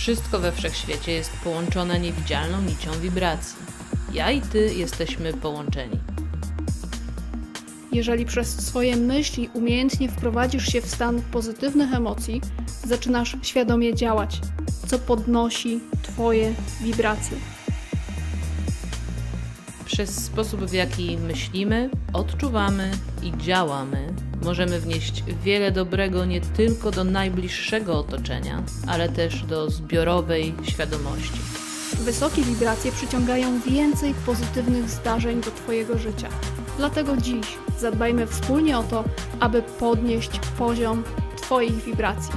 Wszystko we wszechświecie jest połączone niewidzialną nicią wibracji. Ja i ty jesteśmy połączeni. Jeżeli przez swoje myśli umiejętnie wprowadzisz się w stan pozytywnych emocji, zaczynasz świadomie działać, co podnosi Twoje wibracje. Przez sposób, w jaki myślimy, odczuwamy i działamy, możemy wnieść wiele dobrego nie tylko do najbliższego otoczenia, ale też do zbiorowej świadomości. Wysokie wibracje przyciągają więcej pozytywnych zdarzeń do Twojego życia. Dlatego dziś zadbajmy wspólnie o to, aby podnieść poziom Twoich wibracji.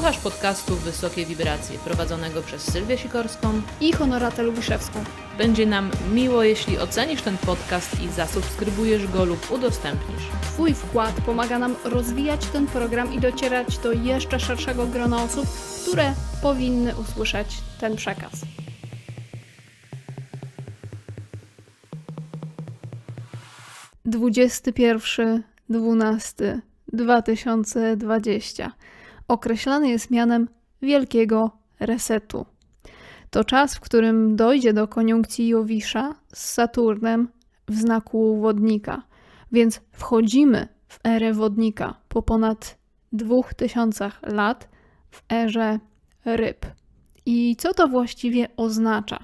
Słuchasz podcastu Wysokie Wibracje, prowadzonego przez Sylwię Sikorską. I Honoratę Lubiszewską. Będzie nam miło, jeśli ocenisz ten podcast i zasubskrybujesz go lub udostępnisz. Twój wkład pomaga nam rozwijać ten program i docierać do jeszcze szerszego grona osób, które powinny usłyszeć ten przekaz. Dwudziesty pierwszy, dwunasty, dwa tysiące dwadzieścia określany jest mianem wielkiego resetu. To czas, w którym dojdzie do koniunkcji Jowisza z Saturnem w znaku wodnika, więc wchodzimy w erę wodnika po ponad dwóch tysiącach lat w erze ryb. I co to właściwie oznacza?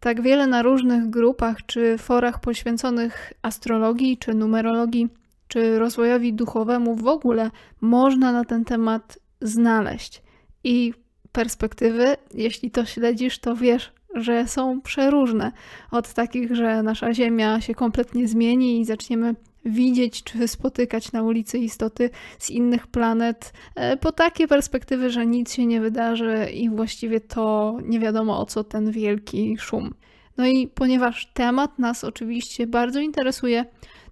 Tak wiele na różnych grupach czy forach poświęconych astrologii czy numerologii czy rozwojowi duchowemu w ogóle można na ten temat znaleźć. I perspektywy, jeśli to śledzisz, to wiesz, że są przeróżne. Od takich, że nasza Ziemia się kompletnie zmieni i zaczniemy widzieć czy spotykać na ulicy istoty z innych planet, e, po takie perspektywy, że nic się nie wydarzy i właściwie to nie wiadomo o co ten wielki szum. No i ponieważ temat nas oczywiście bardzo interesuje,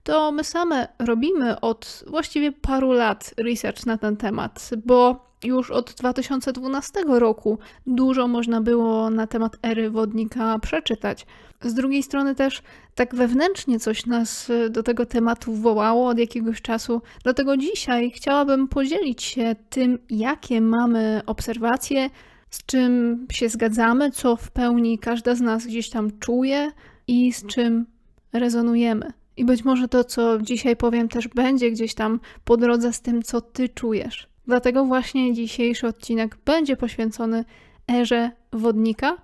to my same robimy od właściwie paru lat research na ten temat, bo już od 2012 roku dużo można było na temat ery wodnika przeczytać. Z drugiej strony też tak wewnętrznie coś nas do tego tematu wołało od jakiegoś czasu. Dlatego dzisiaj chciałabym podzielić się tym, jakie mamy obserwacje, z czym się zgadzamy, co w pełni każda z nas gdzieś tam czuje i z czym rezonujemy. I być może to, co dzisiaj powiem, też będzie gdzieś tam po drodze z tym, co ty czujesz. Dlatego właśnie dzisiejszy odcinek będzie poświęcony erze wodnika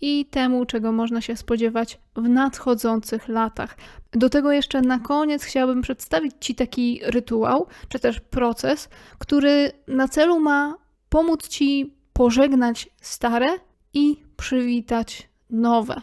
i temu, czego można się spodziewać w nadchodzących latach. Do tego jeszcze na koniec chciałabym przedstawić Ci taki rytuał, czy też proces, który na celu ma pomóc Ci pożegnać stare i przywitać nowe.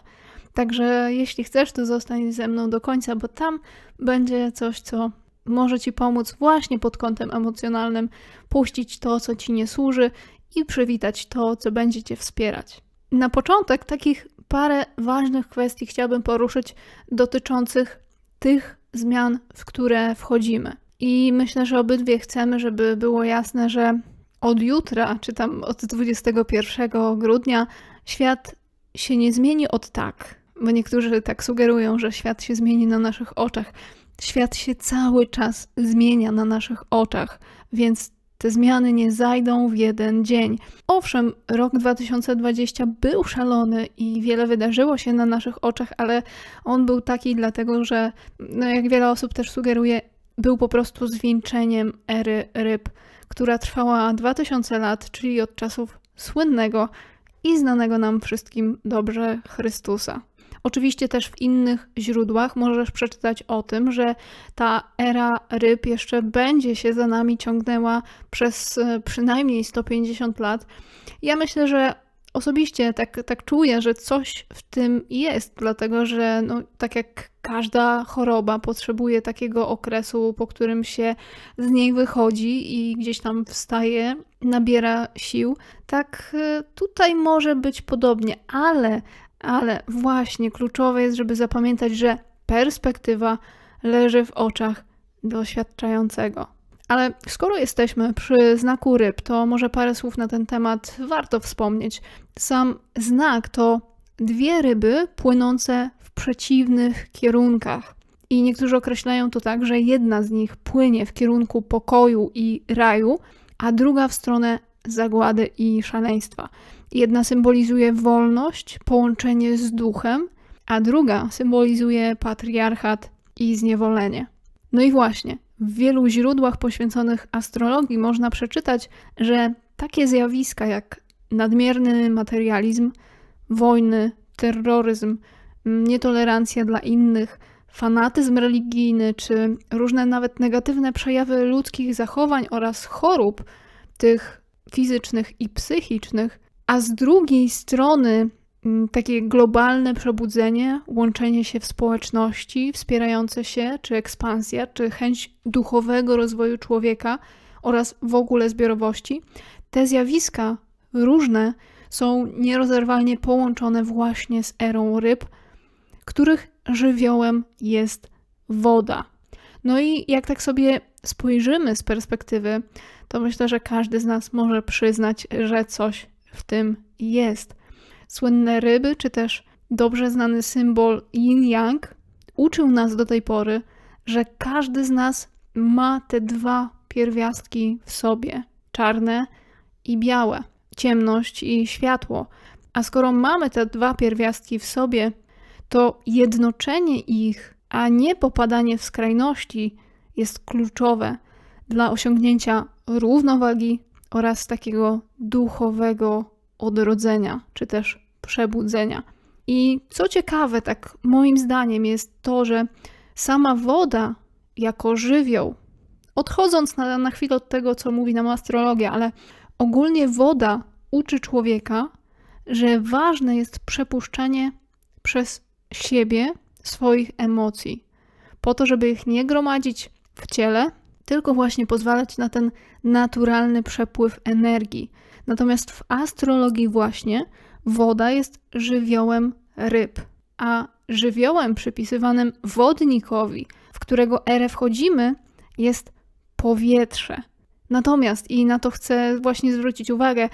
Także jeśli chcesz, to zostań ze mną do końca, bo tam będzie coś, co może Ci pomóc właśnie pod kątem emocjonalnym, puścić to, co Ci nie służy i przywitać to, co będzie Cię wspierać. Na początek takich parę ważnych kwestii chciałabym poruszyć dotyczących tych zmian, w które wchodzimy. I myślę, że obydwie chcemy, żeby było jasne, że od jutra, czy tam od 21 grudnia, świat się nie zmieni od tak, bo niektórzy tak sugerują, że świat się zmieni na naszych oczach. Świat się cały czas zmienia na naszych oczach, więc te zmiany nie zajdą w jeden dzień. Owszem, rok 2020 był szalony i wiele wydarzyło się na naszych oczach, ale on był taki dlatego, że, no jak wiele osób też sugeruje, był po prostu zwieńczeniem ery ryb, która trwała 2000 lat, czyli od czasów słynnego i znanego nam wszystkim dobrze Chrystusa. Oczywiście też w innych źródłach możesz przeczytać o tym, że ta era ryb jeszcze będzie się za nami ciągnęła przez e, przynajmniej 150 lat. Ja myślę, że osobiście tak, tak czuję, że coś w tym jest, dlatego że no, tak jak każda choroba potrzebuje takiego okresu, po którym się z niej wychodzi i gdzieś tam wstaje, nabiera sił, tak e, tutaj może być podobnie, ale ale właśnie kluczowe jest, żeby zapamiętać, że perspektywa leży w oczach doświadczającego. Ale skoro jesteśmy przy znaku ryb, to może parę słów na ten temat warto wspomnieć. Sam znak to dwie ryby płynące w przeciwnych kierunkach. I niektórzy określają to tak, że jedna z nich płynie w kierunku pokoju i raju, a druga w stronę zagłady i szaleństwa. Jedna symbolizuje wolność, połączenie z duchem, a druga symbolizuje patriarchat i zniewolenie. No i właśnie, w wielu źródłach poświęconych astrologii można przeczytać, że takie zjawiska jak nadmierny materializm, wojny, terroryzm, nietolerancja dla innych, fanatyzm religijny czy różne nawet negatywne przejawy ludzkich zachowań oraz chorób, tych fizycznych i psychicznych, a z drugiej strony mm, takie globalne przebudzenie, łączenie się w społeczności, wspierające się, czy ekspansja, czy chęć duchowego rozwoju człowieka oraz w ogóle zbiorowości, te zjawiska różne są nierozerwalnie połączone właśnie z erą ryb, których żywiołem jest woda. No i jak tak sobie spojrzymy z perspektywy, to myślę, że każdy z nas może przyznać, że coś w tym jest. Słynne ryby, czy też dobrze znany symbol yin-yang uczył nas do tej pory, że każdy z nas ma te dwa pierwiastki w sobie czarne i białe, ciemność i światło. A skoro mamy te dwa pierwiastki w sobie, to jednoczenie ich, a nie popadanie w skrajności jest kluczowe dla osiągnięcia równowagi oraz takiego duchowego odrodzenia, czy też przebudzenia. I co ciekawe, tak moim zdaniem, jest to, że sama woda jako żywioł, odchodząc na, na chwilę od tego, co mówi nam astrologia, ale ogólnie woda uczy człowieka, że ważne jest przepuszczanie przez siebie swoich emocji, po to, żeby ich nie gromadzić w ciele, tylko właśnie pozwalać na ten naturalny przepływ energii. Natomiast w astrologii właśnie woda jest żywiołem ryb, a żywiołem przypisywanym wodnikowi, w którego erę wchodzimy, jest powietrze. Natomiast, i na to chcę właśnie zwrócić uwagę,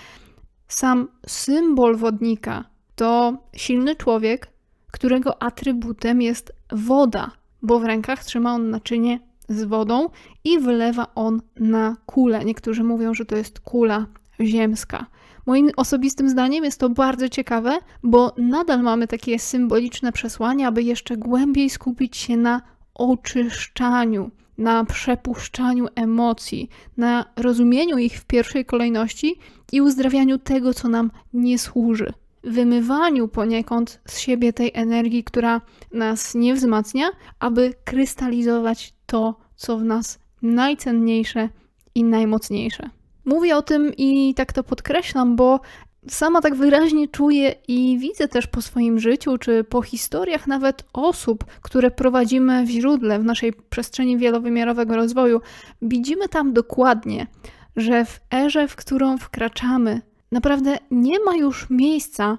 sam symbol wodnika to silny człowiek, którego atrybutem jest woda, bo w rękach trzyma on naczynie z wodą i wylewa on na kulę. Niektórzy mówią, że to jest kula ziemska. Moim osobistym zdaniem jest to bardzo ciekawe, bo nadal mamy takie symboliczne przesłanie, aby jeszcze głębiej skupić się na oczyszczaniu, na przepuszczaniu emocji, na rozumieniu ich w pierwszej kolejności i uzdrawianiu tego, co nam nie służy. Wymywaniu poniekąd z siebie tej energii, która nas nie wzmacnia, aby krystalizować to, co w nas najcenniejsze i najmocniejsze. Mówię o tym i tak to podkreślam, bo sama tak wyraźnie czuję i widzę też po swoim życiu, czy po historiach nawet osób, które prowadzimy w źródle, w naszej przestrzeni wielowymiarowego rozwoju, widzimy tam dokładnie, że w erze, w którą wkraczamy, naprawdę nie ma już miejsca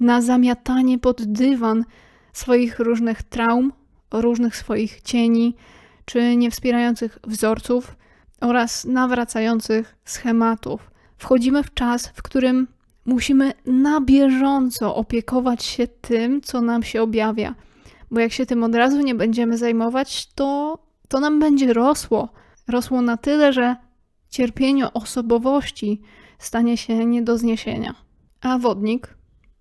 na zamiatanie pod dywan swoich różnych traum, różnych swoich cieni, czy niewspierających wzorców oraz nawracających schematów. Wchodzimy w czas, w którym musimy na bieżąco opiekować się tym, co nam się objawia, bo jak się tym od razu nie będziemy zajmować, to to nam będzie rosło. Rosło na tyle, że cierpienie osobowości stanie się nie do zniesienia. A wodnik?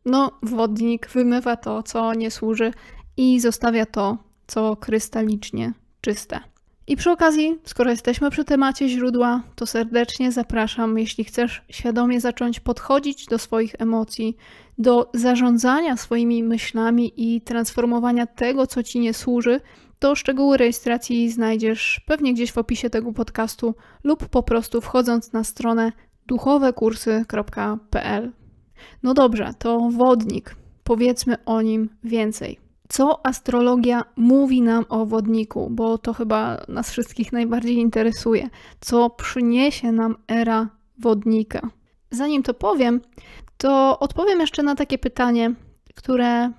No, wodnik wymywa to, co nie służy i zostawia to, co krystalicznie czyste. I przy okazji, skoro jesteśmy przy temacie źródła, to serdecznie zapraszam, jeśli chcesz świadomie zacząć podchodzić do swoich emocji, do zarządzania swoimi myślami i transformowania tego, co ci nie służy, to szczegóły rejestracji znajdziesz pewnie gdzieś w opisie tego podcastu lub po prostu wchodząc na stronę duchowekursy.pl. No dobrze, to wodnik. Powiedzmy o nim więcej co astrologia mówi nam o wodniku, bo to chyba nas wszystkich najbardziej interesuje. Co przyniesie nam era wodnika? Zanim to powiem, to odpowiem jeszcze na takie pytanie, które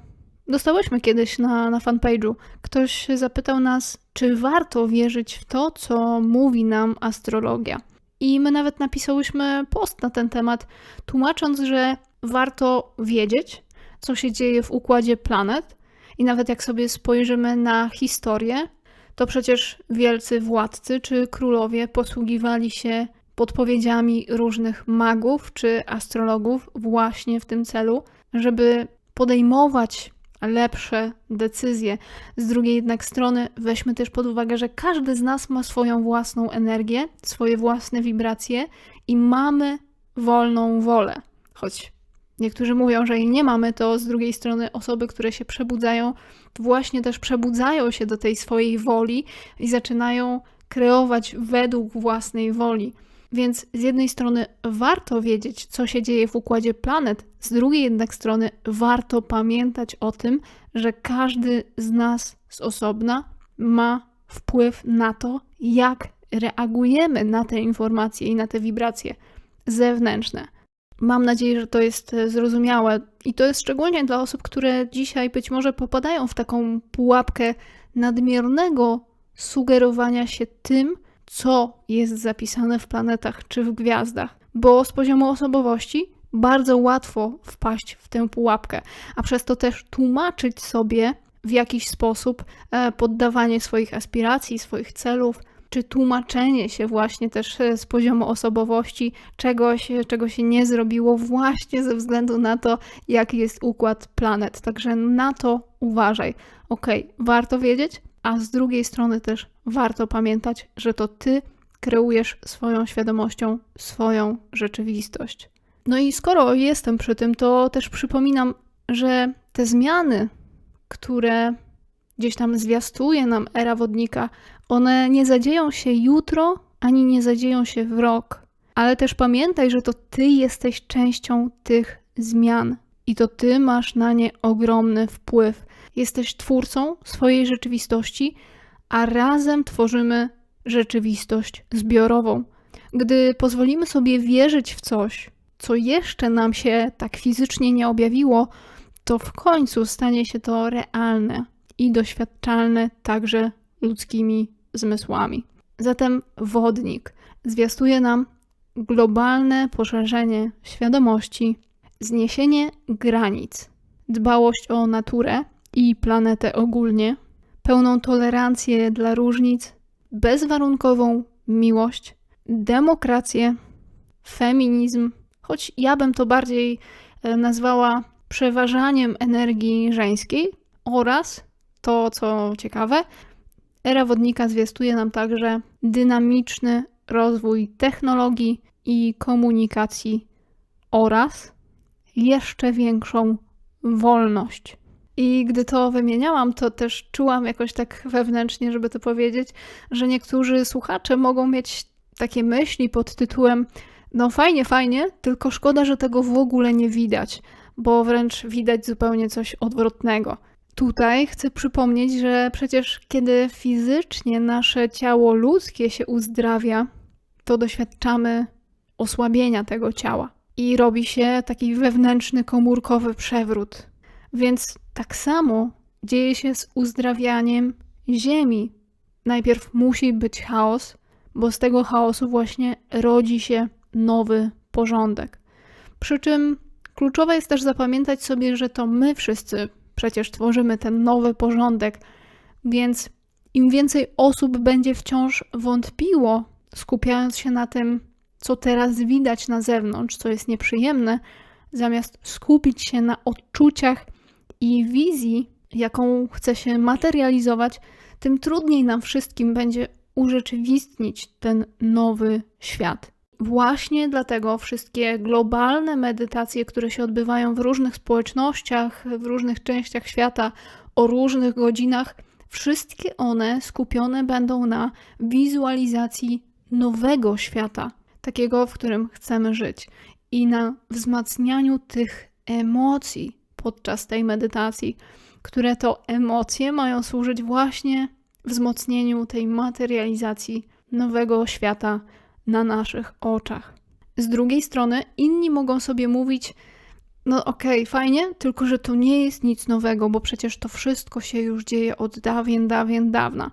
dostałyśmy kiedyś na, na fanpage'u. Ktoś zapytał nas, czy warto wierzyć w to, co mówi nam astrologia. I my nawet napisałyśmy post na ten temat, tłumacząc, że warto wiedzieć, co się dzieje w układzie planet, i nawet jak sobie spojrzymy na historię, to przecież wielcy władcy czy królowie posługiwali się podpowiedziami różnych magów czy astrologów właśnie w tym celu, żeby podejmować lepsze decyzje. Z drugiej jednak strony weźmy też pod uwagę, że każdy z nas ma swoją własną energię, swoje własne wibracje i mamy wolną wolę. Choć niektórzy mówią, że jej nie mamy, to z drugiej strony osoby, które się przebudzają, właśnie też przebudzają się do tej swojej woli i zaczynają kreować według własnej woli. Więc z jednej strony warto wiedzieć, co się dzieje w układzie planet, z drugiej jednak strony warto pamiętać o tym, że każdy z nas z osobna ma wpływ na to, jak reagujemy na te informacje i na te wibracje zewnętrzne. Mam nadzieję, że to jest e, zrozumiałe i to jest szczególnie dla osób, które dzisiaj być może popadają w taką pułapkę nadmiernego sugerowania się tym, co jest zapisane w planetach czy w gwiazdach, bo z poziomu osobowości bardzo łatwo wpaść w tę pułapkę, a przez to też tłumaczyć sobie w jakiś sposób e, poddawanie swoich aspiracji, swoich celów, czy tłumaczenie się właśnie też e, z poziomu osobowości czegoś, e, czego się nie zrobiło właśnie ze względu na to, jaki jest układ planet. Także na to uważaj. Ok, warto wiedzieć, a z drugiej strony też warto pamiętać, że to ty kreujesz swoją świadomością swoją rzeczywistość. No i skoro jestem przy tym, to też przypominam, że te zmiany, które gdzieś tam zwiastuje nam era wodnika, one nie zadzieją się jutro, ani nie zadzieją się w rok. Ale też pamiętaj, że to ty jesteś częścią tych zmian i to ty masz na nie ogromny wpływ. Jesteś twórcą swojej rzeczywistości, a razem tworzymy rzeczywistość zbiorową. Gdy pozwolimy sobie wierzyć w coś, co jeszcze nam się tak fizycznie nie objawiło, to w końcu stanie się to realne i doświadczalne także ludzkimi zmysłami. Zatem wodnik zwiastuje nam globalne poszerzenie świadomości, zniesienie granic, dbałość o naturę i planetę ogólnie, pełną tolerancję dla różnic, bezwarunkową miłość, demokrację, feminizm, choć ja bym to bardziej e, nazwała przeważaniem energii żeńskiej oraz to, co ciekawe, era wodnika zwiastuje nam także dynamiczny rozwój technologii i komunikacji oraz jeszcze większą wolność. I gdy to wymieniałam, to też czułam jakoś tak wewnętrznie, żeby to powiedzieć, że niektórzy słuchacze mogą mieć takie myśli pod tytułem: No, fajnie, fajnie, tylko szkoda, że tego w ogóle nie widać, bo wręcz widać zupełnie coś odwrotnego. Tutaj chcę przypomnieć, że przecież kiedy fizycznie nasze ciało ludzkie się uzdrawia, to doświadczamy osłabienia tego ciała i robi się taki wewnętrzny komórkowy przewrót. Więc tak samo dzieje się z uzdrawianiem Ziemi. Najpierw musi być chaos, bo z tego chaosu właśnie rodzi się nowy porządek. Przy czym kluczowe jest też zapamiętać sobie, że to my wszyscy przecież tworzymy ten nowy porządek, więc im więcej osób będzie wciąż wątpiło, skupiając się na tym, co teraz widać na zewnątrz, co jest nieprzyjemne, zamiast skupić się na odczuciach i wizji, jaką chce się materializować, tym trudniej nam wszystkim będzie urzeczywistnić ten nowy świat. Właśnie dlatego wszystkie globalne medytacje, które się odbywają w różnych społecznościach, w różnych częściach świata, o różnych godzinach, wszystkie one skupione będą na wizualizacji nowego świata, takiego, w którym chcemy żyć, i na wzmacnianiu tych emocji podczas tej medytacji, które to emocje mają służyć właśnie wzmocnieniu tej materializacji nowego świata na naszych oczach. Z drugiej strony inni mogą sobie mówić, no okej, okay, fajnie, tylko że to nie jest nic nowego, bo przecież to wszystko się już dzieje od dawien, dawien, dawna.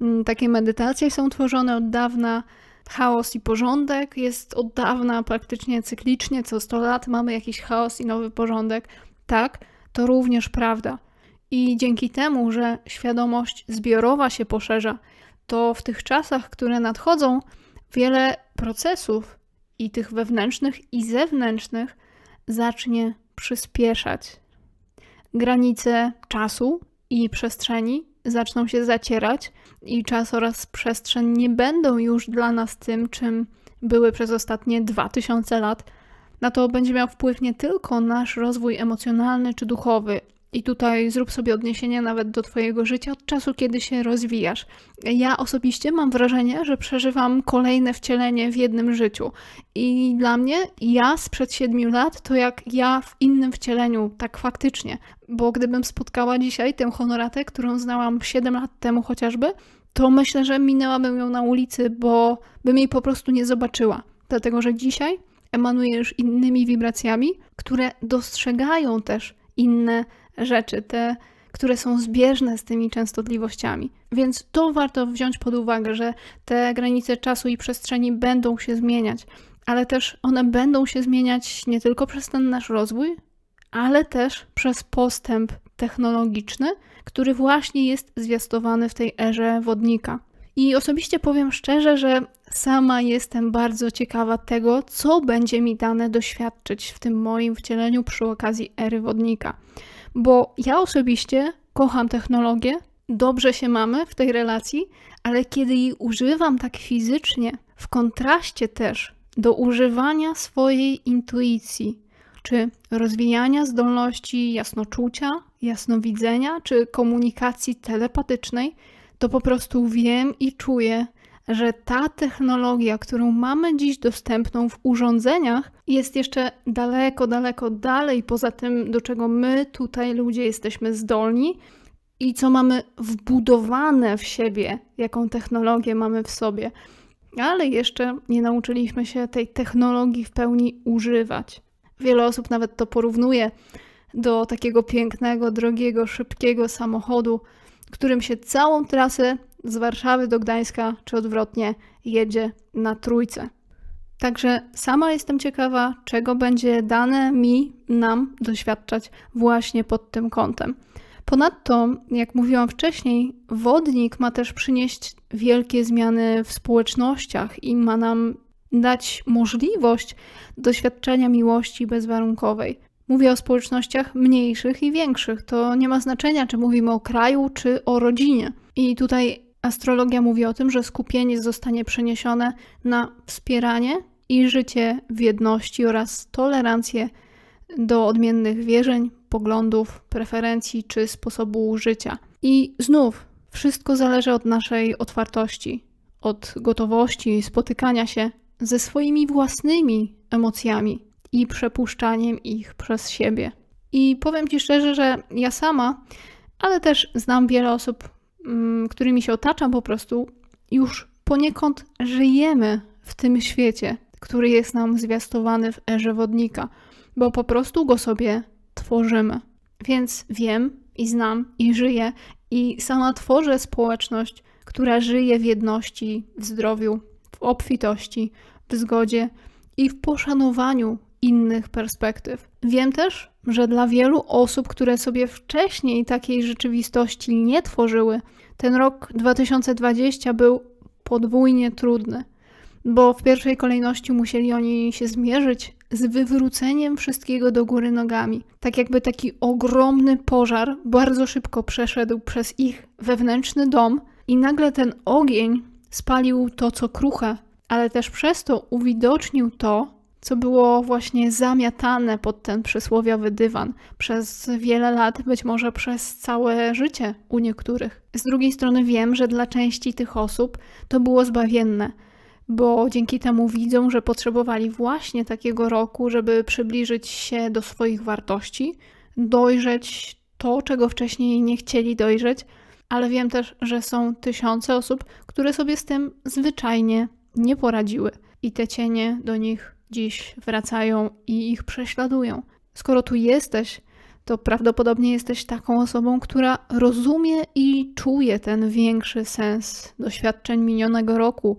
Mm, takie medytacje są tworzone od dawna, chaos i porządek jest od dawna, praktycznie cyklicznie, co 100 lat mamy jakiś chaos i nowy porządek. Tak, to również prawda. I dzięki temu, że świadomość zbiorowa się poszerza, to w tych czasach, które nadchodzą, wiele procesów i tych wewnętrznych i zewnętrznych zacznie przyspieszać. Granice czasu i przestrzeni zaczną się zacierać, i czas oraz przestrzeń nie będą już dla nas tym, czym były przez ostatnie 2000 lat. Na to będzie miał wpływ nie tylko nasz rozwój emocjonalny czy duchowy, i tutaj zrób sobie odniesienie nawet do Twojego życia od czasu, kiedy się rozwijasz. Ja osobiście mam wrażenie, że przeżywam kolejne wcielenie w jednym życiu. I dla mnie ja sprzed siedmiu lat to jak ja w innym wcieleniu, tak faktycznie. Bo gdybym spotkała dzisiaj tę honoratę, którą znałam 7 lat temu chociażby, to myślę, że minęłabym ją na ulicy, bo bym jej po prostu nie zobaczyła. Dlatego, że dzisiaj emanuje już innymi wibracjami, które dostrzegają też inne rzeczy, te, które są zbieżne z tymi częstotliwościami. Więc to warto wziąć pod uwagę, że te granice czasu i przestrzeni będą się zmieniać, ale też one będą się zmieniać nie tylko przez ten nasz rozwój, ale też przez postęp technologiczny, który właśnie jest zwiastowany w tej erze wodnika. I osobiście powiem szczerze, że sama jestem bardzo ciekawa tego, co będzie mi dane doświadczyć w tym moim wcieleniu przy okazji ery wodnika bo ja osobiście kocham technologię, dobrze się mamy w tej relacji, ale kiedy jej używam tak fizycznie, w kontraście też do używania swojej intuicji, czy rozwijania zdolności jasnoczucia, jasnowidzenia, czy komunikacji telepatycznej, to po prostu wiem i czuję, że ta technologia, którą mamy dziś dostępną w urządzeniach, jest jeszcze daleko, daleko dalej poza tym, do czego my tutaj ludzie jesteśmy zdolni i co mamy wbudowane w siebie, jaką technologię mamy w sobie. Ale jeszcze nie nauczyliśmy się tej technologii w pełni używać. Wiele osób nawet to porównuje do takiego pięknego, drogiego, szybkiego samochodu, którym się całą trasę z Warszawy do Gdańska, czy odwrotnie, jedzie na trójce. Także sama jestem ciekawa, czego będzie dane mi, nam doświadczać właśnie pod tym kątem. Ponadto, jak mówiłam wcześniej, wodnik ma też przynieść wielkie zmiany w społecznościach i ma nam dać możliwość doświadczenia miłości bezwarunkowej. Mówię o społecznościach mniejszych i większych. To nie ma znaczenia, czy mówimy o kraju, czy o rodzinie. I tutaj Astrologia mówi o tym, że skupienie zostanie przeniesione na wspieranie i życie w jedności oraz tolerancję do odmiennych wierzeń, poglądów, preferencji czy sposobu życia. I znów wszystko zależy od naszej otwartości, od gotowości spotykania się ze swoimi własnymi emocjami i przepuszczaniem ich przez siebie. I powiem Ci szczerze, że ja sama, ale też znam wiele osób, którymi się otaczam, po prostu już poniekąd żyjemy w tym świecie, który jest nam zwiastowany w erze wodnika, bo po prostu go sobie tworzymy. Więc wiem i znam i żyję i sama tworzę społeczność, która żyje w jedności, w zdrowiu, w obfitości, w zgodzie i w poszanowaniu innych perspektyw. Wiem też, że dla wielu osób, które sobie wcześniej takiej rzeczywistości nie tworzyły, ten rok 2020 był podwójnie trudny, bo w pierwszej kolejności musieli oni się zmierzyć z wywróceniem wszystkiego do góry nogami. Tak jakby taki ogromny pożar bardzo szybko przeszedł przez ich wewnętrzny dom i nagle ten ogień spalił to, co kruche, ale też przez to uwidocznił to, co było właśnie zamiatane pod ten przysłowiowy dywan przez wiele lat, być może przez całe życie u niektórych. Z drugiej strony wiem, że dla części tych osób to było zbawienne, bo dzięki temu widzą, że potrzebowali właśnie takiego roku, żeby przybliżyć się do swoich wartości, dojrzeć to, czego wcześniej nie chcieli dojrzeć, ale wiem też, że są tysiące osób, które sobie z tym zwyczajnie nie poradziły i te cienie do nich dziś wracają i ich prześladują. Skoro tu jesteś, to prawdopodobnie jesteś taką osobą, która rozumie i czuje ten większy sens doświadczeń minionego roku.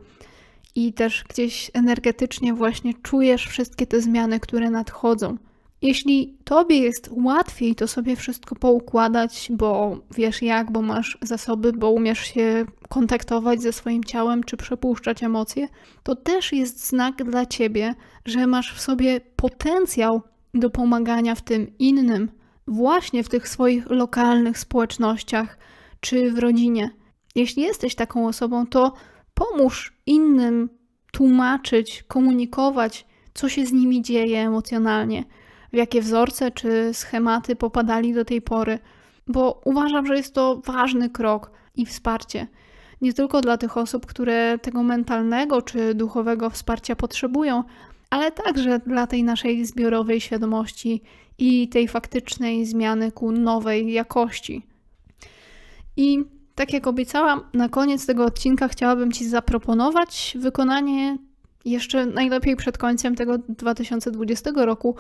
I też gdzieś energetycznie właśnie czujesz wszystkie te zmiany, które nadchodzą. Jeśli tobie jest łatwiej to sobie wszystko poukładać, bo wiesz jak, bo masz zasoby, bo umiesz się kontaktować ze swoim ciałem czy przepuszczać emocje, to też jest znak dla ciebie, że masz w sobie potencjał do pomagania w tym innym, właśnie w tych swoich lokalnych społecznościach czy w rodzinie. Jeśli jesteś taką osobą, to pomóż innym tłumaczyć, komunikować, co się z nimi dzieje emocjonalnie, w jakie wzorce czy schematy popadali do tej pory, bo uważam, że jest to ważny krok i wsparcie. Nie tylko dla tych osób, które tego mentalnego czy duchowego wsparcia potrzebują, ale także dla tej naszej zbiorowej świadomości i tej faktycznej zmiany ku nowej jakości. I tak jak obiecałam, na koniec tego odcinka chciałabym Ci zaproponować wykonanie jeszcze najlepiej przed końcem tego 2020 roku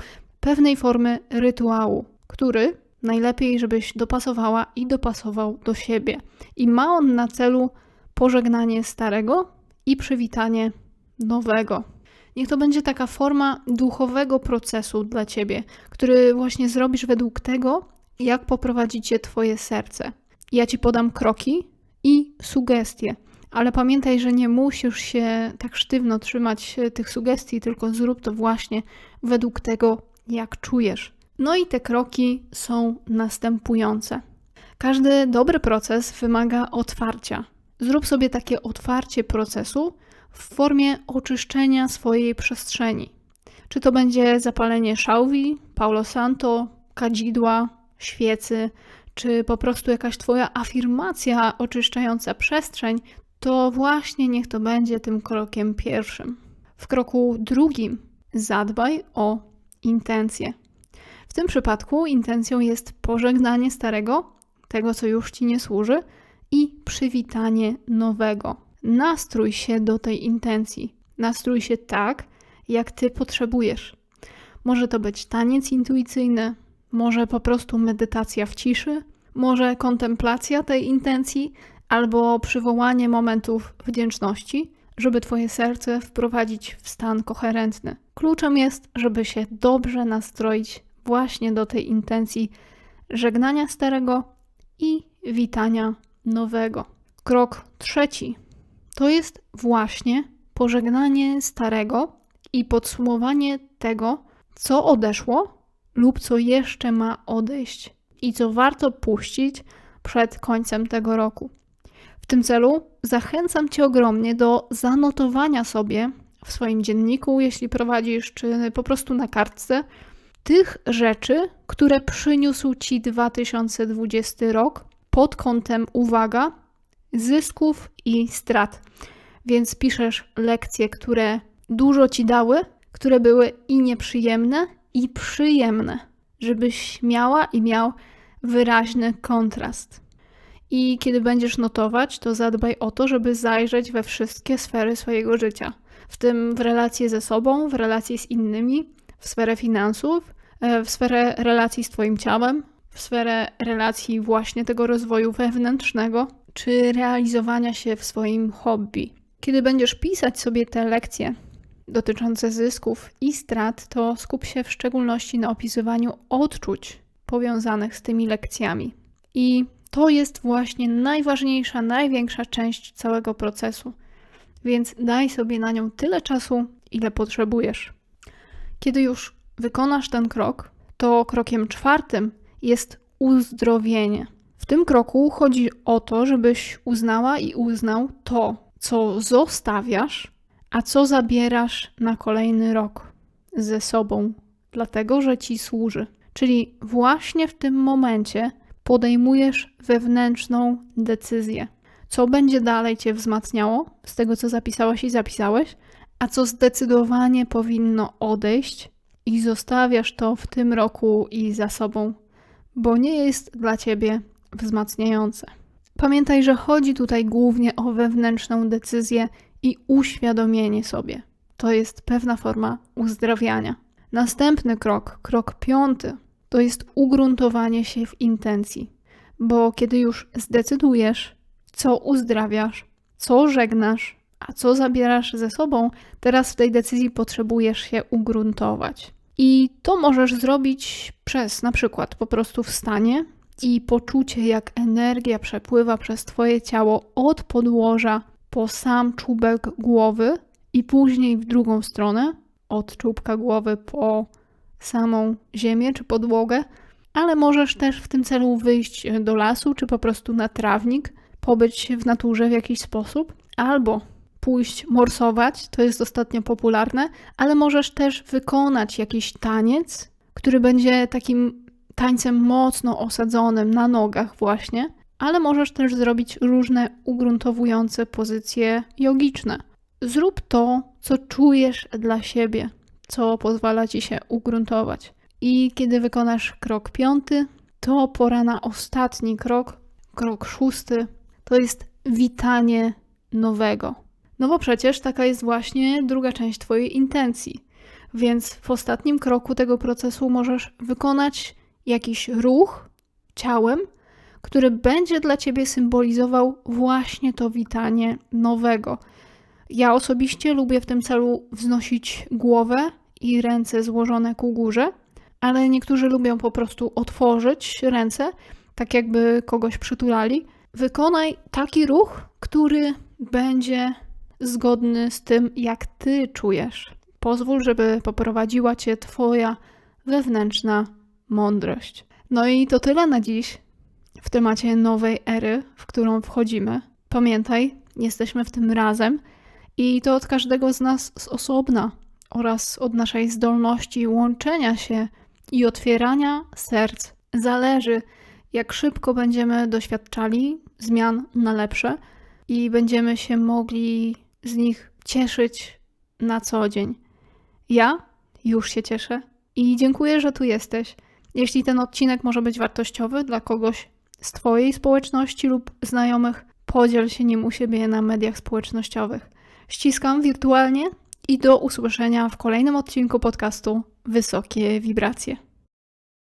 pewnej formy rytuału, który najlepiej, żebyś dopasowała i dopasował do siebie. I ma on na celu pożegnanie starego i przywitanie nowego. Niech to będzie taka forma duchowego procesu dla ciebie, który właśnie zrobisz według tego, jak poprowadzicie Twoje serce. Ja Ci podam kroki i sugestie, ale pamiętaj, że nie musisz się tak sztywno trzymać tych sugestii, tylko zrób to właśnie według tego, jak czujesz. No i te kroki są następujące. Każdy dobry proces wymaga otwarcia. Zrób sobie takie otwarcie procesu w formie oczyszczenia swojej przestrzeni. Czy to będzie zapalenie szałwi, Paulo Santo, kadzidła, świecy, czy po prostu jakaś Twoja afirmacja oczyszczająca przestrzeń, to właśnie niech to będzie tym krokiem pierwszym. W kroku drugim zadbaj o intencje. W tym przypadku intencją jest pożegnanie starego, tego co już Ci nie służy, i przywitanie nowego. Nastrój się do tej intencji. Nastrój się tak, jak Ty potrzebujesz. Może to być taniec intuicyjny, może po prostu medytacja w ciszy, może kontemplacja tej intencji, albo przywołanie momentów wdzięczności, żeby Twoje serce wprowadzić w stan koherentny. Kluczem jest, żeby się dobrze nastroić właśnie do tej intencji żegnania starego i witania nowego. Krok trzeci to jest właśnie pożegnanie starego i podsumowanie tego, co odeszło lub co jeszcze ma odejść i co warto puścić przed końcem tego roku. W tym celu zachęcam Cię ogromnie do zanotowania sobie w swoim dzienniku, jeśli prowadzisz, czy po prostu na kartce, tych rzeczy, które przyniósł Ci 2020 rok pod kątem, uwaga, zysków i strat. Więc piszesz lekcje, które dużo Ci dały, które były i nieprzyjemne, i przyjemne, żebyś miała i miał wyraźny kontrast. I kiedy będziesz notować, to zadbaj o to, żeby zajrzeć we wszystkie sfery swojego życia, w tym w relacje ze sobą, w relacje z innymi, w sferę finansów, e, w sferę relacji z Twoim ciałem, w sferę relacji właśnie tego rozwoju wewnętrznego, czy realizowania się w swoim hobby. Kiedy będziesz pisać sobie te lekcje dotyczące zysków i strat, to skup się w szczególności na opisywaniu odczuć powiązanych z tymi lekcjami. I to jest właśnie najważniejsza, największa część całego procesu. Więc daj sobie na nią tyle czasu, ile potrzebujesz. Kiedy już wykonasz ten krok, to krokiem czwartym jest uzdrowienie. W tym kroku chodzi o to, żebyś uznała i uznał to, co zostawiasz, a co zabierasz na kolejny rok ze sobą, dlatego że ci służy. Czyli właśnie w tym momencie podejmujesz wewnętrzną decyzję. Co będzie dalej cię wzmacniało z tego, co zapisałaś i zapisałeś, a co zdecydowanie powinno odejść i zostawiasz to w tym roku i za sobą, bo nie jest dla ciebie wzmacniające. Pamiętaj, że chodzi tutaj głównie o wewnętrzną decyzję i uświadomienie sobie. To jest pewna forma uzdrawiania. Następny krok, krok piąty, to jest ugruntowanie się w intencji, bo kiedy już zdecydujesz, co uzdrawiasz, co żegnasz, a co zabierasz ze sobą, teraz w tej decyzji potrzebujesz się ugruntować. I to możesz zrobić przez na przykład po prostu wstanie i poczucie, jak energia przepływa przez Twoje ciało od podłoża po sam czubek głowy i później w drugą stronę, od czubka głowy po samą ziemię czy podłogę, ale możesz też w tym celu wyjść do lasu czy po prostu na trawnik, pobyć w naturze w jakiś sposób, albo pójść morsować, to jest ostatnio popularne, ale możesz też wykonać jakiś taniec, który będzie takim tańcem mocno osadzonym na nogach właśnie, ale możesz też zrobić różne ugruntowujące pozycje jogiczne. Zrób to, co czujesz dla siebie, co pozwala ci się ugruntować. I kiedy wykonasz krok piąty, to pora na ostatni krok, krok szósty. To jest witanie nowego. No bo przecież taka jest właśnie druga część Twojej intencji. Więc w ostatnim kroku tego procesu możesz wykonać jakiś ruch ciałem, który będzie dla Ciebie symbolizował właśnie to witanie nowego. Ja osobiście lubię w tym celu wznosić głowę i ręce złożone ku górze, ale niektórzy lubią po prostu otworzyć ręce, tak jakby kogoś przytulali. Wykonaj taki ruch, który będzie zgodny z tym, jak ty czujesz. Pozwól, żeby poprowadziła cię Twoja wewnętrzna mądrość. No i to tyle na dziś w temacie nowej ery, w którą wchodzimy. Pamiętaj, jesteśmy w tym razem i to od każdego z nas z osobna oraz od naszej zdolności łączenia się i otwierania serc zależy, jak szybko będziemy doświadczali zmian na lepsze i będziemy się mogli z nich cieszyć na co dzień. Ja już się cieszę i dziękuję, że tu jesteś. Jeśli ten odcinek może być wartościowy dla kogoś z Twojej społeczności lub znajomych, podziel się nim u siebie na mediach społecznościowych. Ściskam wirtualnie i do usłyszenia w kolejnym odcinku podcastu Wysokie Wibracje.